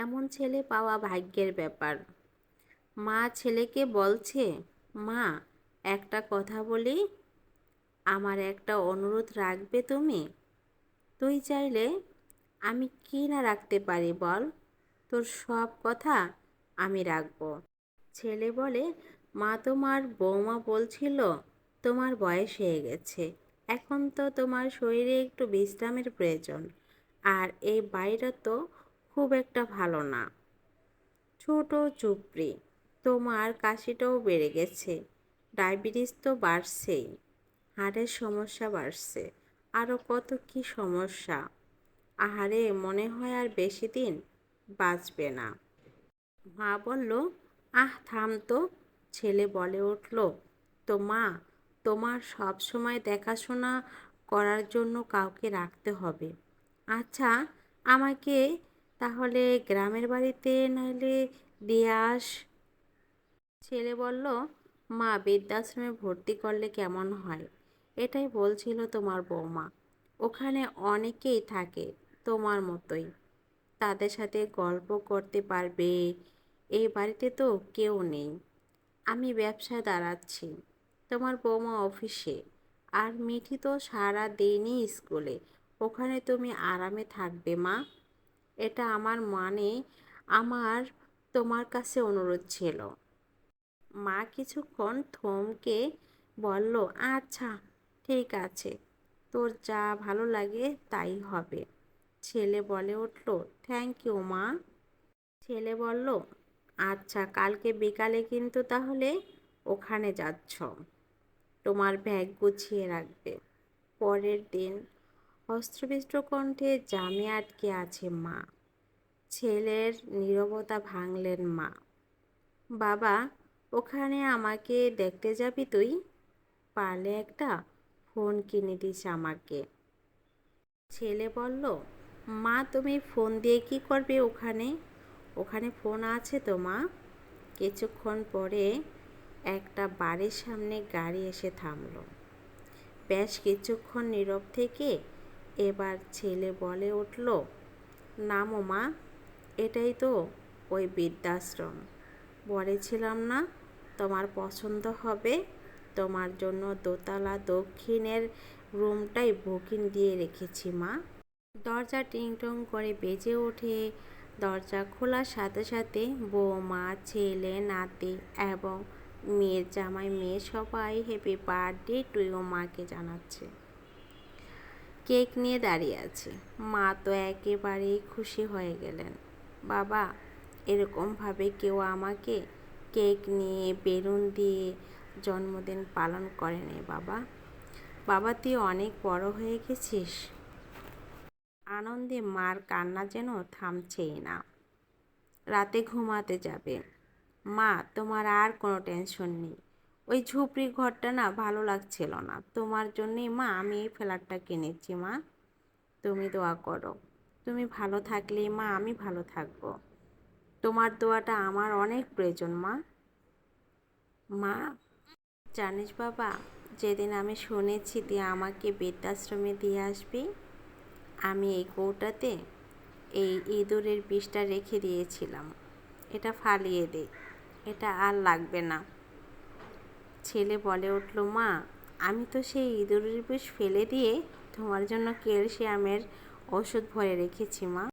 এমন ছেলে পাওয়া ভাগ্যের ব্যাপার। মা ছেলেকে বলছে, মা, একটা কথা বলি। আমার একটা অনুরোধ রাখবে তুমি? তুই চাইলে আমি কি না রাখতে পারি বল? তোর সব কথা আমি রাখব। ছেলে বলে, মা, তোমার বৌমা বলছিল তোমার বয়স হয়ে গেছে। এখন তো তোমার শরীরে একটু বিশ্রামের প্রয়োজন। আর এই বাড়িটা তো খুব একটা ভালো না। ছোট চুপড়ি, তোমার কাশিটাও বেড়ে গেছে। ডায়াবেটিস তো বাড়ছেই, হাড়ের সমস্যা বাড়ছে আরও কত কি সমস্যা? আহারে, মনে হয় আর বেশি দিন বাঁচবে না। মা বলল, আহ, থাম তো। ছেলে বলে উঠল, তো মা, তোমার সব সময় দেখাশোনা করার জন্য কাউকে রাখতে হবে। আচ্ছা আমাকে তাহলে গ্রামের বাড়িতে নাহলে দিয়ে আস। ছেলে বলল, মা, বৃদ্ধাশ্রমে ভর্তি করলে কেমন হয়? এটাই বলছিল তোমার বৌমা। ওখানে অনেকেই থাকে তোমার মতোই। তাদের সাথে গল্প করতে পারবে। এই বাড়িতে তো কেউ নেই। আমি ব্যবসায় দাঁড়াচ্ছি। তোমার বৌমা অফিসে। আর মিঠি তো সারা দিনই স্কুলে। ওখানে তুমি আরামে থাকবে, মা। এটা আমার মানে আমার তোমার কাছে অনুরোধ ছিল। মা কিছুক্ষণ থমকে বলল আচ্ছা ঠিক আছে, তোর যা ভালো লাগে তাই হবে। ছেলে বলে উঠল থ্যাংক ইউ মা। ছেলে বলল আচ্ছা কালকে বিকালে কিন্তু তাহলে ওখানে যাচ্ছ। তোমার ব্যাগ গুছিয়ে রাখবে। পরের দিন অস্ত্রবিষ্ট কণ্ঠে জামে আটকে আছে মা। ছেলের নীরবতা ভাঙলেন মা। বাবা, ওখানে আমাকে দেখতে যাবি তুই? পারলে একটা ফোন কিনে দিস আমাকে। ছেলে বলল, মা, তুমি ফোন দিয়ে কি করবে ওখানে? ওখানে ফোন আছে তো মা? কিছুক্ষণ পরে একটা বাড়ির সামনে গাড়ি এসে থামল। বেশ কিছুক্ষণ নীরব থেকে এবার ছেলে বলে উঠল, নামো মা, এটাই তো ওই বৃদ্ধাশ্রম। বলেছিলাম না, তোমার পছন্দ হবে। তোমার জন্য দোতলা দক্ষিণের রুমটাই বুকিং দিয়ে রেখেছি মা। দরজা টিংটং করে বেজে ওঠে। দরজা খোলার সাথে সাথে বৌমা, ছেলে, নাতি এবং মেয়ের জামাই মেয়ে সবাই হ্যাপি বার্থডে টু মাকে জানাচ্ছে। কেক নিয়ে দাঁড়িয়ে আছে। মা তো একেবারেই খুশি হয়ে গেলেন। বাবা, এরকমভাবে কেউ আমাকে কেক নিয়ে, বেলুন দিয়ে জন্মদিন পালন করেনি বাবা। বাবা, তুই অনেক বড় হয়ে গেছিস। আনন্দে মার কান্না যেন থামছেই না। রাতে ঘুমাতে যাবে। মা, তোমার আর কোনো টেনশন নেই। ওই ঝুপড়ি ঘরটা না ভালো লাগছিল না। তোমার জন্যই মা, আমি এই ফ্ল্যাটটা কিনেছি মা। তুমি দোয়া করো। তুমি ভালো থাকলে মা, আমি ভালো থাকব। তোমার দোয়াটা আমার অনেক প্রয়োজন মা। মা, জানিস বাবা, যেদিন আমি শুনেছি তুই আমাকে বৃদ্ধাশ্রমে দিয়ে আসবি, আমি এই কৌটাতে এই ইঁদুরের বিষটা রেখে দিয়েছিলাম। এটা ফালিয়ে দে। এটা আর লাগবে না। ছেলে বলে উঠল, মা, আমি তো সেই ইঁদুরের বিষ ফেলে দিয়ে তোমার জন্য ক্যালসিয়ামের ওষুধ ভরে রেখেছি, মা।